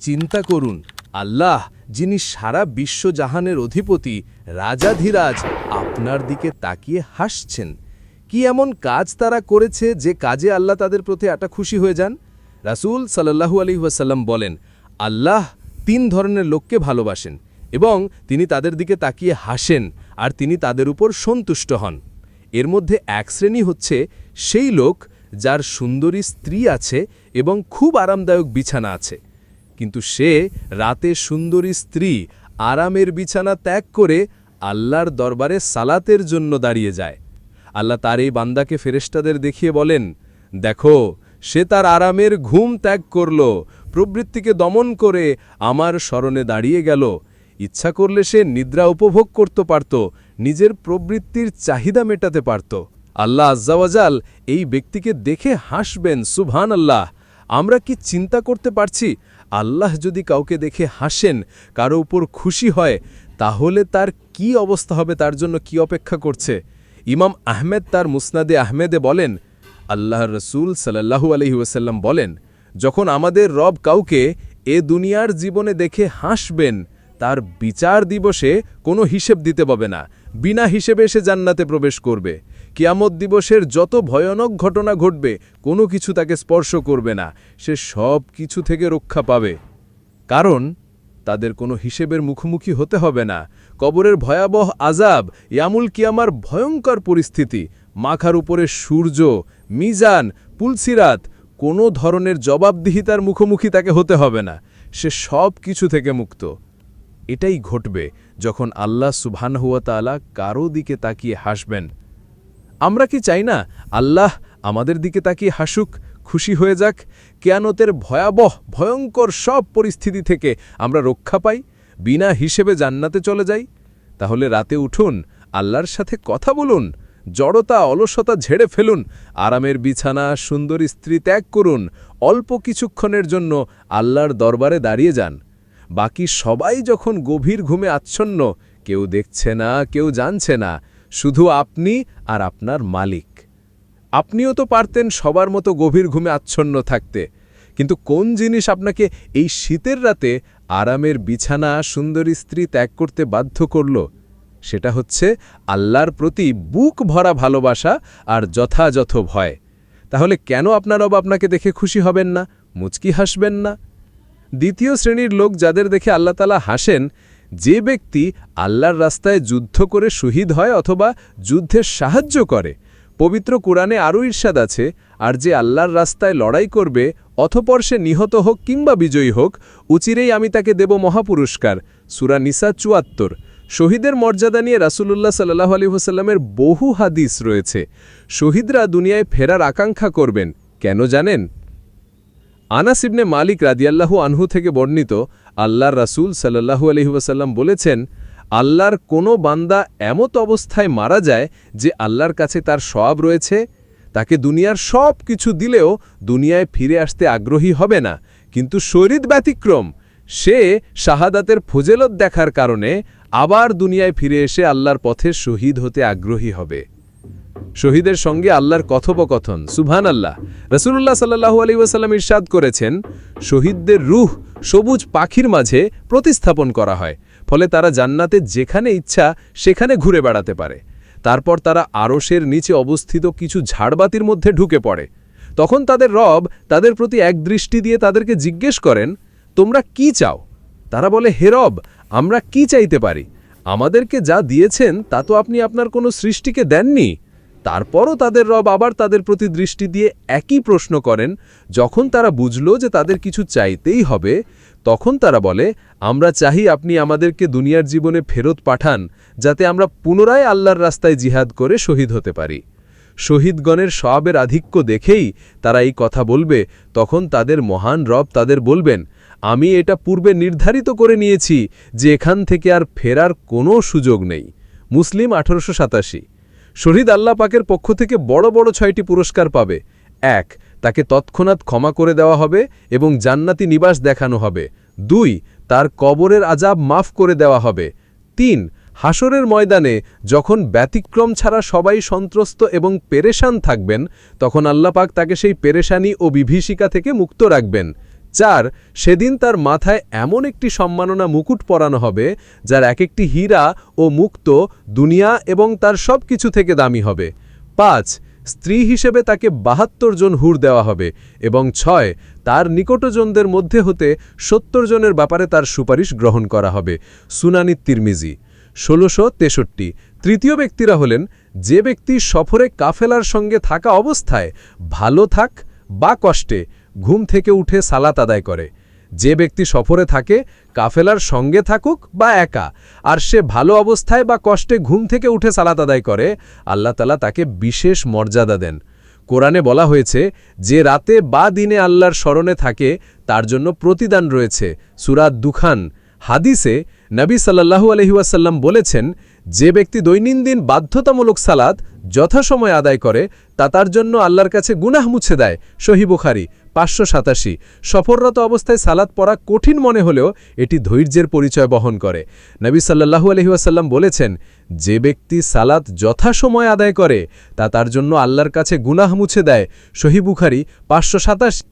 চিন্তা করুন, আল্লাহ, যিনি সারা বিশ্বজাহানের অধিপতি, রাজাধিরাজ, আপনার দিকে তাকিয়ে হাসছেন। কি এমন কাজ তারা করেছে যে কাজে আল্লাহ তাদের প্রতি এটা খুশি হয়ে যান? রাসূল সাল্লাহু আলী ওয়াসাল্লাম বলেন, আল্লাহ তিন ধরনের লোককে ভালোবাসেন এবং তিনি তাদের দিকে তাকিয়ে হাসেন আর তিনি তাদের উপর সন্তুষ্ট হন। এর মধ্যে এক শ্রেণি হচ্ছে সেই লোক যার সুন্দরী স্ত্রী আছে এবং খুব আরামদায়ক বিছানা আছে। কিন্তু সে রাতে সুন্দরী স্ত্রী আরামের বিছানা ত্যাগ করে আল্লাহর দরবারে সালাতের জন্য দাঁড়িয়ে যায়। আল্লাহ তার এই বান্দাকে ফেরেশতাদের দেখিয়ে বলেন, দেখো, সে তার আরামের ঘুম ত্যাগ করল, প্রবৃত্তিকে দমন করে আমার স্মরণে দাঁড়িয়ে গেল। ইচ্ছা করলে সে নিদ্রা উপভোগ করতে পারত, নিজের প্রবৃত্তির চাহিদা মেটাতে পারত। আল্লাহ আজ্জাওয়াজাল এই ব্যক্তিকে দেখে হাসবেন সুভান আল্লাহ আমরা কি চিন্তা করতে পারছি? আল্লাহ যদি কাউকে দেখে হাসেন, কারও উপর খুশি হয়, তাহলে তার কি অবস্থা হবে তার জন্য কি অপেক্ষা করছে? ইমাম আহমেদ তার মুসনাদে আহমেদে বলেন আল্লাহ রসুল সাল্লাহু আলহিউসাল্লাম বলেন, যখন আমাদের রব কাউকে এ দুনিয়ার জীবনে দেখে হাসবেন, তার বিচার দিবসে কোনো হিসেব দিতে পাবে না। বিনা হিসেবে সে জান্নাতে প্রবেশ করবে। কিয়ামত দিবসের যত ভয়ানক ঘটনা ঘটবে, কোনো কিছু তাকে স্পর্শ করবে না। সে সব কিছু থেকে রক্ষা পাবে। কারণ, তাদের কোনো হিসেবের মুখোমুখি হতে হবে না। কবরের ভয়াবহ আজাব ইয়ামুল কিয়ামার ভয়ঙ্কর পরিস্থিতি, মাখার উপরে সূর্য, মিজান, পুলসিরাত, কোনো ধরনের জবাবদিহিতার মুখোমুখি তাকে হতে হবে না। সে সব কিছু থেকে মুক্ত। এটাই ঘটবে যখন আল্লাহ সুবহানহুয়াতালা কারও দিকে তাকিয়ে হাসবেন। আমরা কি চাই না আল্লাহ আমাদের দিকে তাকিয়ে হাসুক, খুশি হয়ে যাক? কেয়ানতের ভয়াবহ, ভয়ঙ্কর সব পরিস্থিতি থেকে আমরা রক্ষা পাই, বিনা হিসেবে জান্নাতে চলে যাই। তাহলে রাতে উঠুন, আল্লাহর সাথে কথা বলুন, জড়তা, অলসতা ঝেড়ে ফেলুন, আরামের বিছানা, সুন্দরী স্ত্রী ত্যাগ করুন, অল্প কিছুক্ষণের জন্য আল্লাহর দরবারে দাঁড়িয়ে যান। বাকি সবাই যখন গভীর ঘুমে আচ্ছন্ন, কেউ দেখছে না, কেউ জানছে না। শুধু আপনি আর আপনার মালিক। আপনিও তো পারতেন সবার মতো গভীর ঘুমে আচ্ছন্ন থাকতে। কিন্তু কোন জিনিস আপনাকে এই শীতের রাতে আরামের বিছানা, সুন্দরী স্ত্রী ত্যাগ করতে বাধ্য করল, সেটা হচ্ছে আল্লাহর প্রতি বুক ভরা ভালোবাসা আর যথাযথ ভয়। তাহলে কেন আপনার রব আপনাকে দেখে খুশি হবেন না, মুচকি হাসবেন না? দ্বিতীয় শ্রেণির লোক যাদের দেখে আল্লাহ তালা হাসেন যে ব্যক্তি আল্লাহর রাস্তায় যুদ্ধ করে শহীদ হয় অথবা যুদ্ধের সাহায্য করে, পবিত্র কোরআনে আরও ঈর্ষাদ আছে, আর যে আল্লাহর রাস্তায় লড়াই করবে অথপর সে নিহত হোক কিংবা বিজয়ী হোক, উচিরেই আমি তাকে দেব মহাপুরস্কার। সুরা নিসা চুয়াত্তর। শহীদের মর্যাদা নিয়ে রাসুলুল্লাহ সাল্লাহ আলী হোসাল্লামের বহু হাদিস রয়েছে। শহীদরা দুনিয়ায় ফেরার আকাঙ্ক্ষা করবেন, কেন জানেন? আনাস ইবনে মালিক রাদিয়াল্লাহু আনহু থেকে বর্ণিত আল্লাহর রাসূল সাল্লাল্লাহু আলাইহি ওয়াসাল্লাম বলেছেন, আল্লাহর কোনো বান্দা এমত অবস্থায় মারা যায় যে আল্লাহর কাছে তার সব রয়েছে, তাকে দুনিয়ার সব কিছু দিলেও দুনিয়ায় ফিরে আসতে আগ্রহী হবে না। কিন্তু শরীর ব্যতিক্রম, সে শাহাদাতের ফজেলত দেখার কারণে আবার দুনিয়ায় ফিরে এসে আল্লাহর পথে শহীদ হতে আগ্রহী হবে। শহীদের সঙ্গে আল্লাহর কথোপকথন। সুভান আল্লাহ রসুল্লাহ সাল্লাহু আলী ওয়াসাল্লাম ইরশাদ করেছেন, শহীদদের রুহ সবুজ পাখির মাঝে প্রতিস্থাপন করা হয়, ফলে তারা জান্নাতে যেখানে ইচ্ছা সেখানে ঘুরে বেড়াতে পারে। তারপর তারা আরশের নিচে অবস্থিত কিছু ঝাড়বাতির মধ্যে ঢুকে পড়ে। তখন তাদের রব তাদের প্রতি এক দৃষ্টি দিয়ে তাদেরকে জিজ্ঞেস করেন, তোমরা কি চাও? তারা বলে, হে রব, আমরা কি চাইতে পারি? আমাদেরকে যা দিয়েছেন তা তো আপনি আপনার কোনো সৃষ্টিকে দেননি। তারপরও তাদের রব আবার তাদের প্রতি দৃষ্টি দিয়ে একই প্রশ্ন করেন, যখন তারা বুঝল যে তাদের কিছু চাইতেই হবে, তখন তারা বলে, আমরা চাহি আপনি আমাদেরকে দুনিয়ার জীবনে ফেরত পাঠান, যাতে আমরা পুনরায় আল্লাহর রাস্তায় জিহাদ করে শহীদ হতে পারি। শহীদগণের সবের আধিক্য দেখেই তারা এই কথা বলবে, তখন তাদের মহান রব তাদের বলবেন, আমি এটা পূর্বে নির্ধারিত করে নিয়েছি যে এখান থেকে আর ফেরার কোনো সুযোগ নেই। মুসলিম আঠারোশো সাতাশি। শহীদ আল্লাহ পাকের পক্ষ থেকে বড় বড় ছয়টি পুরস্কার পাবে। এক, তাকে তৎক্ষণাৎ ক্ষমা করে দেওয়া হবে এবং জান্নাতি নিবাস দেখানো হবে। দুই, তার কবরের আজাব মাফ করে দেওয়া হবে। তিন হাসরের ময়দানে যখন ব্যতিক্রম ছাড়া সবাই সন্ত্রস্ত এবং পেরেশান থাকবেন, তখন আল্লাপাক তাকে সেই পেরেশানি ও বিভীষিকা থেকে মুক্ত রাখবেন। চার সেদিন তার মাথায় এমন একটি সম্মাননা মুকুট পরানো হবে, যার এক একটি হীরা ও মুক্ত দুনিয়া এবং তার সব কিছু থেকে দামি হবে। পাঁচ, স্ত্রী হিসেবে তাকে বাহাত্তর জন হুর দেওয়া হবে এবং ছয়, তার নিকটজনদের মধ্যে হতে সত্তর জনের ব্যাপারে তার সুপারিশ গ্রহণ করা হবে। সুনানি তিরমিজি, ষোলোশো তেষট্টি। তৃতীয় ব্যক্তিরা হলেন, যে ব্যক্তি সফরে কাফেলার সঙ্গে থাকা অবস্থায় ভালো থাক বা কষ্টে ঘুম থেকে উঠে সালাত আদায় করে। যে ব্যক্তি সফরে থাকে, কাফেলার সঙ্গে থাকুক বা একা, আর সে ভালো অবস্থায় বা কষ্টে ঘুম থেকে উঠে সালাত আদায় করে, আল্লাহ তালা তাকে বিশেষ মর্যাদা দেন। কোরআনে বলা হয়েছে, যে রাতে বা দিনে আল্লাহর স্মরণে থাকে, তার জন্য প্রতিদান রয়েছে সুরাত দুখান। হাদিসে নবী সাল্লাহু আলহিউসাল্লাম বলেছেন, যে ব্যক্তি দৈনন্দিন বাধ্যতামূলক সালাদ যথাসময় আদায় করে, তা তার জন্য আল্লাহর কাছে গুনাহ মুছে দেয়, সহি বুখারি। পাঁচশো সাতাশি। সফররত অবস্থায় সালাদ পড়া কঠিন মনে হলেও এটি ধৈর্যের পরিচয় বহন করে। নবী সাল্লাহু আলহিউসাল্লাম বলেছেন, যে ব্যক্তি সালাত যথাসময় আদায় করে, তা তার জন্য আল্লাহর কাছে গুনাহ মুছে দেয়। সহিবুখারি পাঁচশো সাতাশি